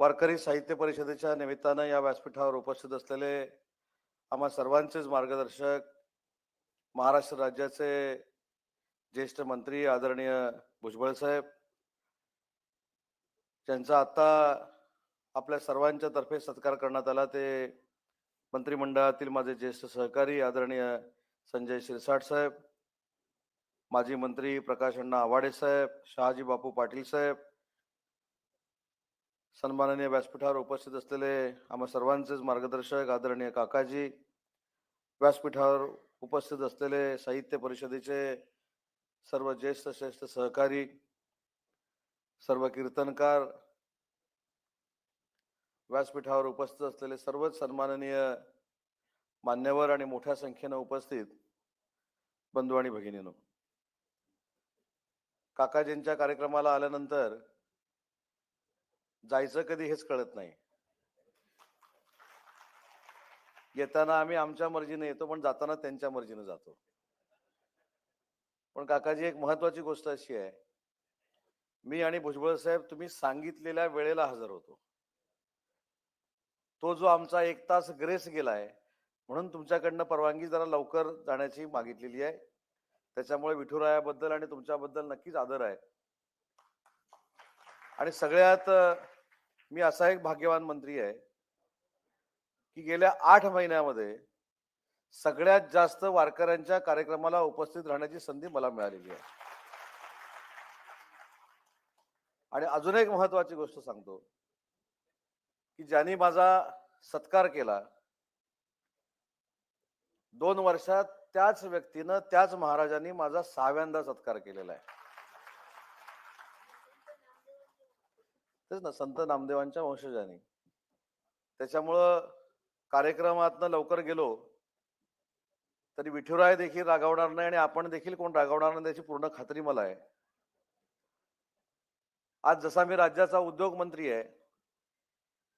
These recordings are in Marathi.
वारकरी साहित्य परिषदेच्या निमित्तानं या व्यासपीठावर उपस्थित असलेले आम्हा सर्वांचेच मार्गदर्शक महाराष्ट्र राज्याचे ज्येष्ठ मंत्री आदरणीय भुजबळ साहेब ज्यांचा आता आपल्या सर्वांच्या तर्फे सत्कार करण्यात आला ते मंत्रिमंडळातील माझे ज्येष्ठ सहकारी आदरणीय संजय शिरसाट साहेब माजी मंत्री प्रकाश अण्णा आवाडे साहेब शहाजी बापू पाटील साहेब सन्माननीय व्यासपीठावर उपस्थित असलेले आम्हा सर्वांचेच मार्गदर्शक आदरणीय काकाजी. व्यासपीठावर उपस्थित असलेले साहित्य परिषदेचे सर्व ज्येष्ठ श्रेष्ठ सहकारी सर्व कीर्तनकार. व्यासपीठावर उपस्थित असलेले सर्वच सन्माननीय मान्यवर आणि मोठ्या संख्येनं उपस्थित बंधू आणि भगिनीनो. काकाजींच्या कार्यक्रमाला आल्यानंतर जायचं कधी हेच कळत नाही. येताना आम्ही आमच्या मर्जीने येतो पण जाताना त्यांच्या मर्जीने जातो. पण काकाजी एक महत्वाची गोष्ट अशी आहे. मी आणि भुजबळ साहेब तुम्ही सांगितलेल्या वेळेला हजर होतो. तो जो आमचा एक तास ग्रेस गेलाय म्हणून तुमच्याकडनं परवानगी जरा लवकर जाण्याची मागितलेली आहे. त्याच्यामुळे विठुरायाबद्दल आणि तुमच्याबद्दल नक्कीच आदर आहे. आणि सगळ्यात मी असा एक भाग्यवान मंत्री आहे की गेल्या आठ महिन्यामध्ये सगळ्यात जास्त वारकऱ्यांच्या कार्यक्रमाला उपस्थित राहण्याची संधी मला मिळालेली आहे. आणि अजून एक महत्वाची गोष्ट सांगतो की ज्यांनी माझा सत्कार केला दोन वर्षात त्याच व्यक्तीनं त्याच महाराजांनी माझा सहाव्यांदा सत्कार केलेला आहे. तेच ना संत नामदेवांच्या वंशजाने. त्याच्यामुळं कार्यक्रमातनं लवकर गेलो तरी विठुराय देखील रागावणार नाही आणि आपण देखील कोण रागावणार नाही त्याची पूर्ण खात्री मला आहे. आज जसा मी राज्याचा उद्योग मंत्री आहे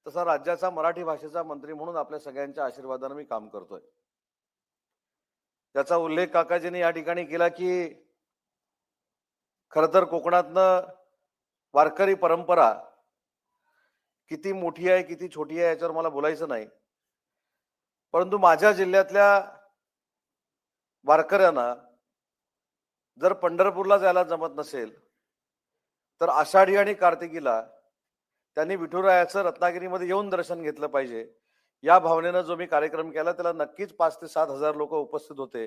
तसा राज्याचा मराठी भाषेचा मंत्री म्हणून आपल्या सगळ्यांच्या आशीर्वादानं मी काम करतोय. त्याचा उल्लेख काकाजींनी या ठिकाणी केला की खर तर कोकणातनं वारकरी परंपरा किती मोठी आहे किती छोटी आहे याच्यावर मला बोलायचं नाही. परंतु माझ्या जिल्ह्यातल्या वारकऱ्यांना जर पंढरपूरला जायला जमत नसेल तर आषाढी आणि कार्तिकीला त्यांनी विठुरायाचं रत्नागिरीमध्ये येऊन दर्शन घेतलं पाहिजे. या भावनेनं जो मी कार्यक्रम केला त्याला नक्कीच पाच ते सात हजार लोक उपस्थित होते.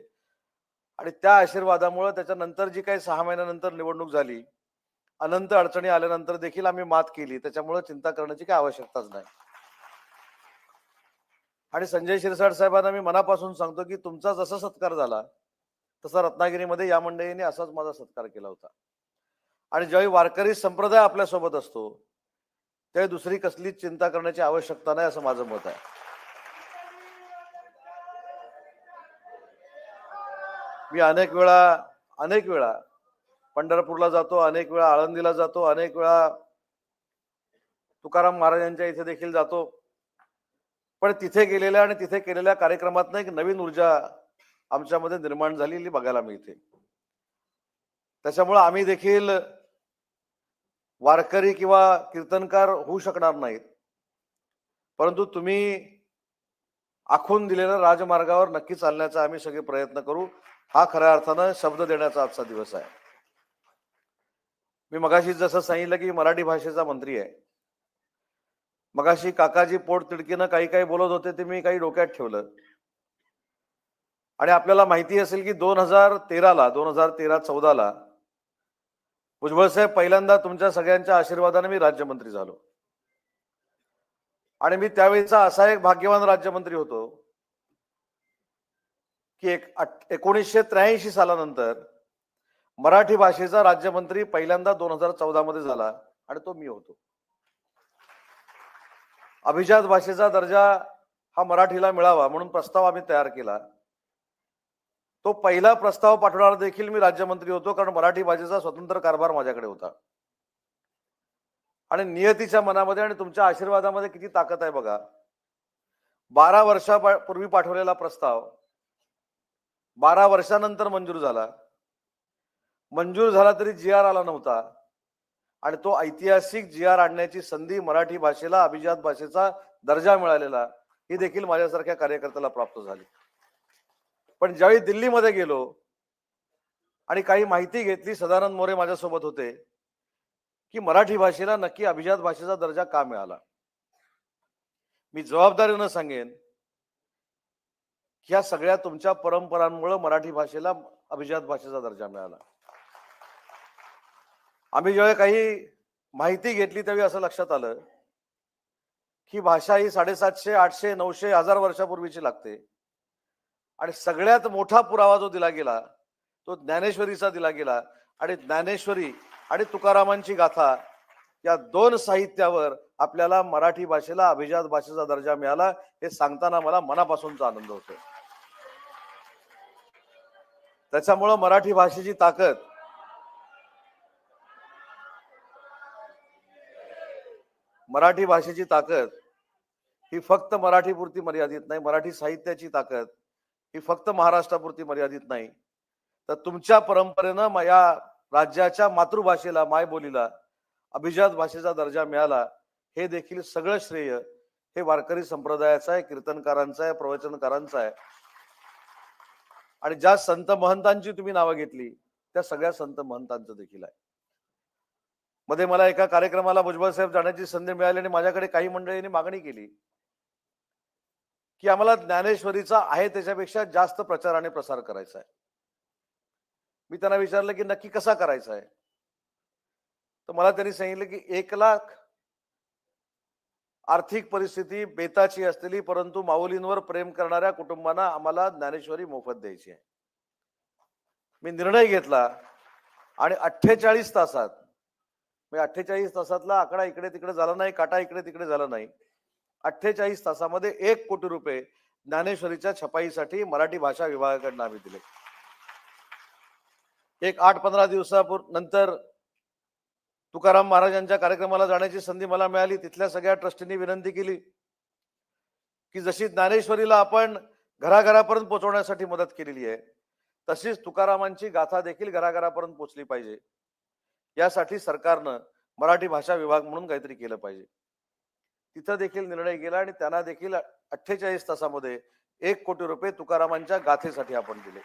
आणि त्या आशीर्वादामुळे त्याच्यानंतर जी काही सहा महिन्यानंतर निवडणूक झाली अनंत अडचणी आल्यानंतर देखील आम्ही मात केली. त्याच्यामुळे चिंता करण्याची काही आवश्यकताच नाही. आणि संजय शिरसाट साहेबांना मी मनापासून सांगतो की तुमचा जसा सत्कार झाला तसा रत्नागिरीमध्ये या मंडळीने असाच माझा सत्कार केला होता. आणि ज्यावेळी वारकरी संप्रदाय आपल्यासोबत असतो त्यावेळी दुसरी कसलीच चिंता करण्याची आवश्यकता नाही असं माझं मत आहे. मी अनेक वेळा अनेक वेळा पंढरपूरला जातो अनेक वेळा आळंदीला जातो अनेक वेळा तुकाराम महाराजांच्या इथे देखील जातो. पण तिथे गेलेल्या आणि तिथे केलेल्या कार्यक्रमातून एक नवीन ऊर्जा आमच्यामध्ये निर्माण झालेली बघायला मिळते. त्याच्यामुळे आम्ही देखील वारकरी किंवा कीर्तनकार होऊ शकणार नाहीत. परंतु तुम्ही आखून दिलेल्या राजमार्गावर नक्की चालण्याचा आम्ही सगळे प्रयत्न करू. हा खऱ्या अर्थानं शब्द देण्याचा आजचा दिवस आहे. मी मगाशी जसं सांगितलं की मराठी भाषेचा मंत्री आहे. मगाशी काकाजी पोट तिडकीनं काही काही बोलत होते ते मी काही डोक्यात ठेवलं. आणि आपल्याला माहिती असेल की दोन हजार तेराला दोन हजार तेरा चौदाला भुजबळ साहेब पहिल्यांदा तुमच्या सगळ्यांच्या आशीर्वादाने मी राज्यमंत्री झालो. आणि मी त्यावेळेचा असा एक भाग्यवान राज्यमंत्री होतो की एक एकोणीसशे त्र्याऐंशी सालानंतर मराठी भाषेचा राज्यमंत्री पहिल्यांदा दोन हजार चौदा मध्ये झाला आणि तो मी होतो. अभिजात भाषेचा दर्जा हा मराठीला मिळावा म्हणून प्रस्ताव आम्ही तयार केला. तो पहिला प्रस्ताव पाठवणारा देखील मी राज्यमंत्री होतो कारण मराठी भाषेचा स्वतंत्र कारभार माझ्याकडे होता. आणि नियतीच्या मनामध्ये आणि तुमच्या आशीर्वादामध्ये किती ताकद आहे बघा. बारा वर्षापूर्वी पाठवलेला प्रस्ताव बारा वर्षानंतर मंजूर झाला. मंजूर झाला तरी जी आर आला नव्हता. आणि तो ऐतिहासिक जी आर आणण्याची संधी मराठी भाषेला अभिजात भाषेचा दर्जा मिळालेला ही देखील माझ्यासारख्या कार्यकर्त्याला प्राप्त झाली. पण ज्यावेळी दिल्लीमध्ये गेलो आणि काही माहिती घेतली सदानंद मोरे माझ्यासोबत होते की मराठी भाषेला नक्की अभिजात भाषेचा दर्जा का मिळाला? मी जबाबदारीनं सांगेन की ह्या सगळ्या तुमच्या परंपरांमुळे मराठी भाषेला अभिजात भाषेचा दर्जा मिळाला. आम्ही जेव्हा काही माहिती घेतली त्यावेळी असं लक्षात आलं की भाषा ही साडेसातशे आठशे नऊशे हजार वर्षापूर्वीची लागते. आणि सगळ्यात मोठा पुरावा जो दिला गेला तो ज्ञानेश्वरीचा दिला गेला. आणि ज्ञानेश्वरी आणि तुकारामांची गाथा या दोन साहित्यावर आपल्याला मराठी भाषेला अभिजात भाषेचा दर्जा मिळाला हे सांगताना मला मनापासूनचा आनंद होतो त्याच्यामुळं मराठी भाषेची ताकद मराठी भाषेची ताकद ही फक्त मराठीपुरती मर्यादित नाही मराठी साहित्याची ताकद ही फक्त महाराष्ट्रापुरती मर्यादित नाही. तर तुमच्या परंपरेनं या राज्याच्या मातृभाषेला मायबोलीला अभिजात भाषेचा दर्जा मिळाला हे देखील सगळं श्रेय हे वारकरी संप्रदायाचं आहे कीर्तनकारांचं आहे प्रवचनकारांचं आहे. आणि ज्या संत महंतांची तुम्ही नावं घेतली त्या सगळ्या संत महंतांचं देखील आहे. मध्ये मला एका कार्यक्रमाला भुजबळ साहेब जाण्याची संधी मिळाली आणि माझ्याकडे काही मंडळींनी मागणी केली की आम्हाला ज्ञानेश्वरीचा आहे त्याच्यापेक्षा जास्त प्रचार आणि प्रसार करायचा आहे. मी त्यांना विचारलं की नक्की कसा करायचा आहे? तर मला त्यांनी सांगितलं की एक लाख आर्थिक परिस्थिती बेताची असलेली परंतु माऊलींवर प्रेम करणाऱ्या कुटुंबांना आम्हाला ज्ञानेश्वरी मोफत द्यायची आहे. मी निर्णय घेतला आणि अठ्ठेचाळीस तासात म्हणजे अठ्ठेचाळीस तासातला आकडा इकडे तिकडे झाला नाही काटा इकडे तिकडे झाला नाही. अठ्ठेचाळीस तासामध्ये एक कोटी रुपये ज्ञानेश्वरीच्या छपाईसाठी मराठी भाषा विभागाकडनं आम्ही दिले. एक आठ पंधरा दिवसापूर नंतर तुकाराम महाराजांच्या कार्यक्रमाला जाण्याची संधी मला मिळाली. तिथल्या सगळ्या ट्रस्टींनी विनंती केली की जशी ज्ञानेश्वरीला आपण घराघरापर्यंत पोहोचवण्यासाठी मदत केलेली आहे तशीच तुकारामांची गाथा देखील घराघरापर्यंत पोहोचली पाहिजे. यासाठी सरकारनं मराठी भाषा विभाग म्हणून काहीतरी केलं पाहिजे. तिथं देखील निर्णय गेला आणि त्यांना देखील अठ्ठेचाळीस तासामध्ये एक कोटी रुपये तुकारामांच्या गाथेसाठी आपण दिले.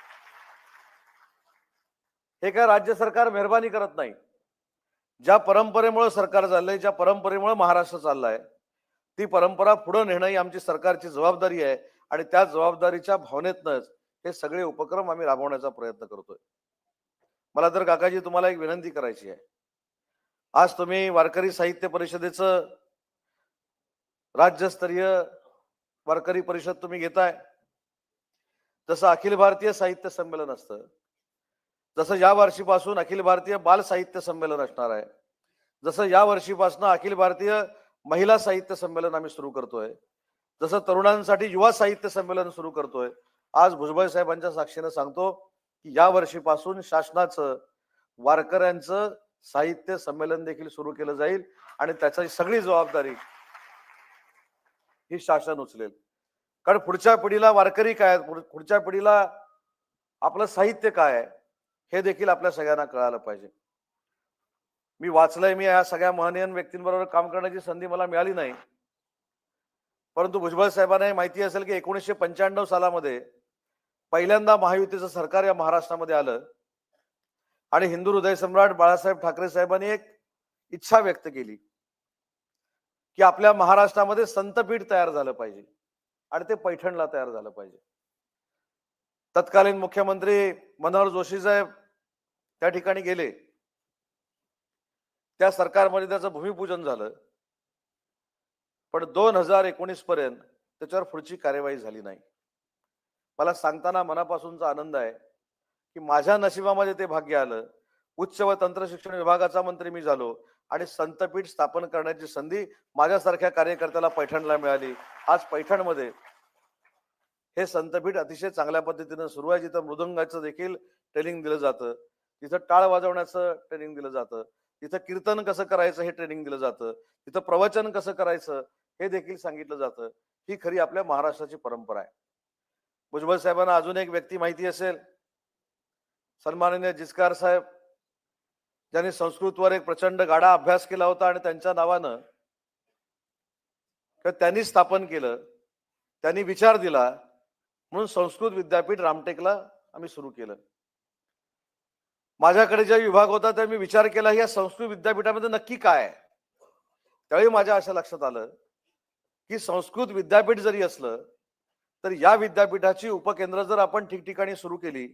हे काय राज्य सरकार मेहरबानी करत नाही. ज्या परंपरेमुळे सरकार चाललंय ज्या परंपरेमुळे महाराष्ट्र चाललाय ती परंपरा पुढे नेणं ही आमची सरकारची जबाबदारी आहे आणि त्या जबाबदारीच्या भावनेतनच हे सगळे उपक्रम आम्ही राबवण्याचा प्रयत्न करतोय. मला तर काकाजी तुम्हाला एक विनंती करायची आहे. आज तुम्ही वारकरी साहित्य परिषदेचं राज्यस्तरीय वारकरी परिषद तुम्ही घेताय. जसं अखिल भारतीय साहित्य संमेलन असतं. जसं या वर्षीपासून अखिल भारतीय बाल साहित्य संमेलन असणार आहे. जसं या वर्षीपासून अखिल भारतीय महिला साहित्य संमेलन आम्ही सुरू करतोय. जसं तरुणांसाठी युवा साहित्य संमेलन सुरू करतोय. आज भुजबळ साहेबांच्या साक्षीनं सांगतो की या वर्षीपासून शासनाचं वारकऱ्यांचं साहित्य संमेलन देखील सुरू केलं जाईल आणि त्याची सगळी जबाबदारी ही शासन उचलेल. कारण पुढच्या पिढीला वारकरी काय आहेत, पुढच्या पिढीला आपलं साहित्य काय आहे? हे देखील आपल्या सगळ्यांना कळायला पाहिजे. मी वाचलंय मी या सगळ्या महनीयन व्यक्तींबरोबर काम करण्याची संधी मला मिळाली नाही. परंतु भुजबळ साहेबांना माहिती असेल की एकोणीसशे पंच्याण्णव सालामध्ये पहिल्यांदा महायुतीचं सरकार या महाराष्ट्रामध्ये आलं. आणि हिंदू हृदय सम्राट बाळासाहेब ठाकरे साहेबांनी एक इच्छा व्यक्त केली. की आपल्या महाराष्ट्रामध्ये संतपीठ तयार झालं पाहिजे. आणि ते पैठणला तयार झालं पाहिजे. तत्कालीन मुख्यमंत्री मनोहर जोशी साहेब त्या ठिकाणी गेले. त्या सरकारमध्ये त्याचं भूमिपूजन झालं. पण दोन हजार एकोणीस पर्यंत त्याच्यावर पुढची कार्यवाही झाली नाही. मला सांगताना मनापासूनचा आनंद आहे की माझ्या नशिबामध्ये ते भाग्य आलं. उच्च व तंत्र शिक्षण विभागाचा मंत्री मी झालो आणि संतपीठ स्थापन करण्याची संधी माझ्यासारख्या कार्यकर्त्याला पैठणला मिळाली. आज पैठणमध्ये हे संतपीठ अतिशय चांगल्या पद्धतीनं सुरू आहे. जिथं मृदंगाचं देखील ट्रेनिंग दिलं जातं. तिथं टाळ वाजवण्याचं ट्रेनिंग दिलं जातं. तिथं कीर्तन कसं करायचं हे ट्रेनिंग दिलं जातं. तिथं प्रवचन कसं करायचं हे देखील सांगितलं जातं. ही खरी आपल्या महाराष्ट्राची परंपरा आहे. भुजबळ साहेबांना अजून एक व्यक्ती माहिती असेल. सन्माननीय जिचकार साहेब ज्यांनी संस्कृतवर एक प्रचंड गाडा अभ्यास केला होता आणि त्यांच्या नावानं किंवा त्यांनी स्थापन केलं त्यांनी विचार दिला म्हणून संस्कृत विद्यापीठ रामटेकला आम्ही सुरू केलं. माझ्याकडे ज्या विभाग होता त्या मी विचार केला या संस्कृत विद्यापीठामध्ये नक्की काय आहे? त्यावेळी माझ्या अशा लक्षात आलं की संस्कृत विद्यापीठ जरी असलं तर या विद्यापीठाची उपकेंद्र जर आपण ठिकठिकाणी सुरू केली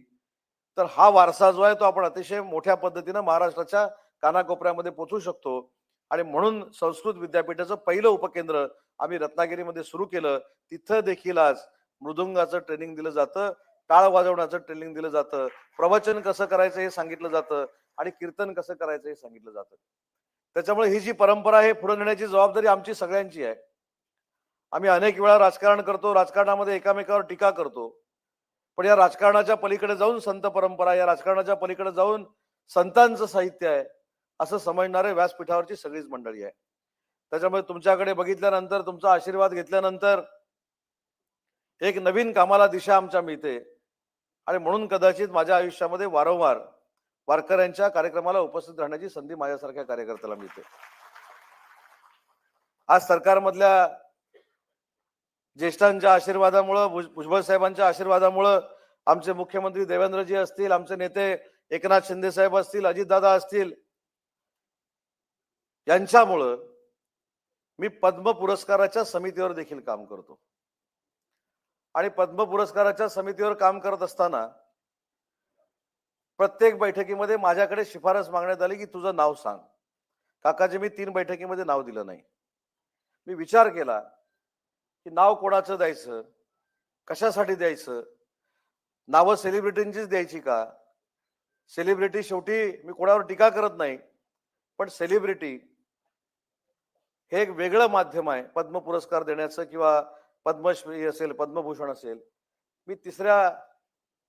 तर हा वारसा जो आहे तो आपण अतिशय मोठ्या पद्धतीनं महाराष्ट्राच्या कानाकोपऱ्यामध्ये पोचू शकतो. आणि म्हणून संस्कृत विद्यापीठाचं पहिलं उपकेंद्र आम्ही रत्नागिरीमध्ये सुरू केलं. तिथं देखील आज मृदुंगाचं ट्रेनिंग दिलं जातं टाळ वाजवण्याचं ट्रेनिंग दिलं जातं प्रवचन कसं करायचं हे सांगितलं जातं आणि कीर्तन कसं करायचं हे सांगितलं जातं. त्याच्यामुळे ही जी परंपरा आहे पुढे नेण्याची जबाबदारी आमची सगळ्यांची आहे. आम्ही अनेक वेळा राजकारण करतो राजकारणामध्ये एकामेकावर टीका करतो. पण या राजकारणाच्या पलीकडे जाऊन संत परंपरा या राजकारणाच्या पलीकडे जाऊन संतांचं साहित्य आहे असं समजणारे व्यासपीठावरची सगळीच मंडळी आहे. त्याच्यामुळे तुमच्याकडे बघितल्यानंतर तुमचा आशीर्वाद घेतल्यानंतर एक नवीन कामाला दिशा आमच्या मिळते. आणि म्हणून कदाचित माझ्या आयुष्यामध्ये वारंवार वारकऱ्यांच्या कार्यक्रमाला उपस्थित राहण्याची संधी माझ्यासारख्या कार्यकर्त्याला मिळते. आज सरकारमधल्या ज्येष्ठांच्या आशीर्वादामुळं भुजबळ साहेबांच्या आशीर्वादामुळं आमचे मुख्यमंत्री देवेंद्रजी असतील आमचे नेते एकनाथ शिंदे साहेब असतील अजितदादा असतील यांच्यामुळं मी पद्म पुरस्काराच्या समितीवर देखील काम करतो. आणि पद्म पुरस्काराच्या समितीवर काम करत असताना प्रत्येक बैठकीमध्ये माझ्याकडे शिफारस मागण्यात आली की तुझं नाव सांग. काकाजी मी तीन बैठकीमध्ये नाव दिलं नाही. मी विचार केला की नाव कोणाचं द्यायचं? कशासाठी द्यायचं? नावं सेलिब्रिटींचीच द्यायची का? सेलिब्रिटी शेवटी मी कोणावर टीका करत नाही पण सेलिब्रिटी हे एक वेगळं माध्यम आहे. पद्म पुरस्कार देण्याचं किंवा पद्मश्री असेल पद्मभूषण असेल. मी तिसऱ्या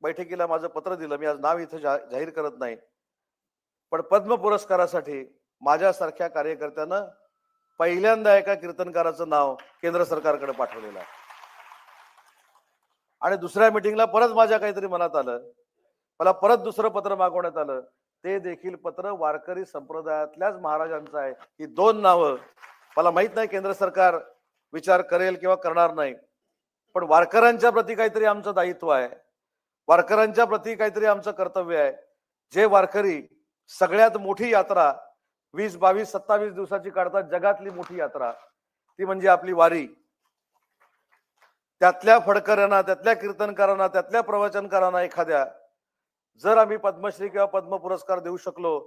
बैठकीला माझं पत्र दिलं. मी आज नाव इथं जा- जाहीर करत नाही. पण पद्म पुरस्कारासाठी माझ्यासारख्या कार्यकर्त्यानं पहिल्यांदा एका कीर्तनकाराचं नाव केंद्र सरकारकडे पाठवलेलं आहे. आणि दुसऱ्या मिटिंगला परत माझ्या काहीतरी मनात आलं. मला परत दुसरं पत्र मागवण्यात आलं. ते देखील पत्र वारकरी संप्रदायातल्याच महाराजांचं आहे. ही दोन नावं. मला माहीत नाही केंद्र सरकार विचार करेल किंवा करणार नाही. पण वारकऱ्यांच्या प्रती काहीतरी आमचं दायित्व आहे. वारकऱ्यांच्या प्रती काहीतरी आमचं कर्तव्य आहे. जे वारकरी सगळ्यात मोठी यात्रा वीस बावीस सत्तावीस दिवसाची काढतात. जगातली मोठी यात्रा. ती म्हणजे आपली वारी. त्यातल्या फडकऱ्यांना त्यातल्या कीर्तनकारांना त्यातल्या प्रवचनकारांना एखाद्या जर आम्ही पद्मश्री किंवा पद्म पुरस्कार देऊ शकलो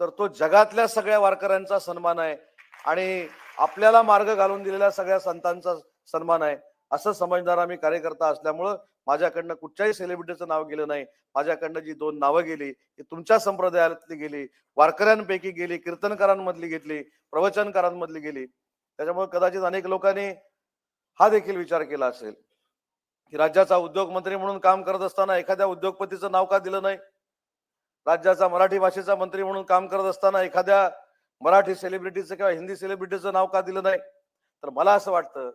तर तो जगातल्या सगळ्या वारकऱ्यांचा सन्मान आहे आणि आपल्याला मार्ग घालून दिलेल्या सगळ्या संतांचा सन्मान आहे. असं समजणारा मी कार्यकर्ता असल्यामुळं माझ्याकडनं कुठच्याही सेलिब्रिटीचं नाव गेलं नाही. माझ्याकडनं जी दोन नावं गेली ती तुमच्या संप्रदायातली गेली वारकऱ्यांपैकी गेली कीर्तनकारांमधली घेतली प्रवचनकारांमधली गेली. त्याच्यामुळे कदाचित अनेक लोकांनी हा देखील विचार केला असेल. की राज्याचा उद्योग मंत्री म्हणून काम करत असताना एखाद्या उद्योगपतीचं नाव का दिलं नाही? राज्याचा मराठी भाषेचा मंत्री म्हणून काम करत असताना एखाद्या मराठी सेलिब्रिटीचं किंवा हिंदी सेलिब्रिटीचं नाव का दिलं नाही? तर मला असं वाटतं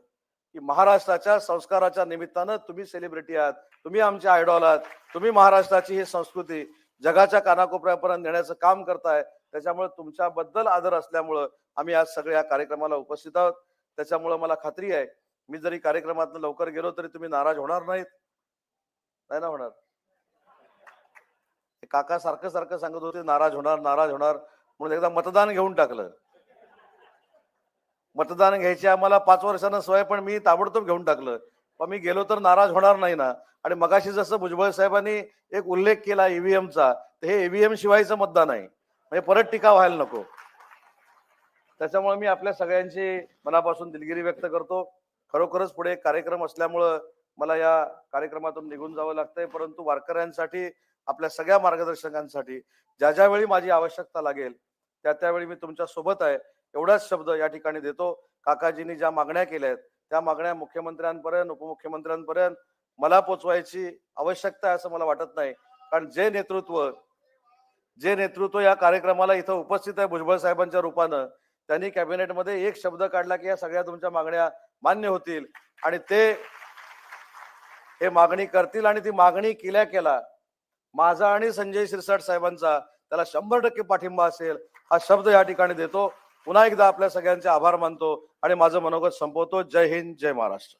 की महाराष्ट्राच्या संस्काराच्या निमित्तानं तुम्ही सेलिब्रिटी आहात तुम्ही आमचे आयडॉल आहात तुम्ही महाराष्ट्राची ही संस्कृती जगाच्या कानाकोपऱ्यापर्यंत नेण्याचं काम करताय त्याच्यामुळे तुमच्याबद्दल आदर असल्यामुळं आम्ही आज सगळ्या कार्यक्रमाला उपस्थित आहोत. त्याच्यामुळं मला खात्री आहे मी जरी कार्यक्रमात लवकर गेलो तरी तुम्ही नाराज होणार नाहीत. नाही ना होणार? काका सारखं सारखं सांगत होते नाराज होणार नाराज होणार म्हणून एकदा मतदान घेऊन टाकलं. मतदान घ्यायची आम्हाला पाच वर्षानं सवय पण मी ताबडतोब घेऊन टाकलं. पण मी गेलो तर नाराज होणार नाही ना. आणि मगाशी जसं भुजबळ साहेबांनी एक उल्लेख केला ईव्हीएमचा तर हे ईव्हीएम शिवायचं मतदान आहे. म्हणजे परत टीका व्हायला नको. त्याच्यामुळे मी आपल्या सगळ्यांची मनापासून दिलगिरी व्यक्त करतो. खरोखरच पुढे एक कार्यक्रम असल्यामुळं मला या कार्यक्रमातून निघून जावं लागतंय. परंतु वारकऱ्यांसाठी आपल्या सगळ्या मार्गदर्शकांसाठी ज्या ज्यावेळी माझी आवश्यकता लागेल त्या त्यावेळी मी तुमच्यासोबत आहे. एवढाच शब्द या ठिकाणी देतो. काकाजींनी ज्या मागण्या केल्या आहेत त्या मागण्या मुख्यमंत्र्यांपर्यंत उपमुख्यमंत्र्यांपर्यंत मला पोचवायची आवश्यकता आहे असं मला वाटत नाही. कारण जे नेतृत्व जे नेतृत्व या कार्यक्रमाला इथं उपस्थित आहे भुजबळ साहेबांच्या रूपानं त्यांनी कॅबिनेटमध्ये एक शब्द काढला की या सगळ्या तुमच्या मागण्या मान्य होतील. आणि ते हे मागणी करतील आणि ती मागणी केल्या केला माझा आणि संजय शिरसाट साहेबांचा त्याला शंभर टक्के पाठिंबा असेल हा शब्द या ठिकाणी देतो. पुन्हा एकदा आपल्या सगळ्यांचे आभार मानतो आणि माझं मनोगत संपवतो. जय हिंद जय महाराष्ट्र.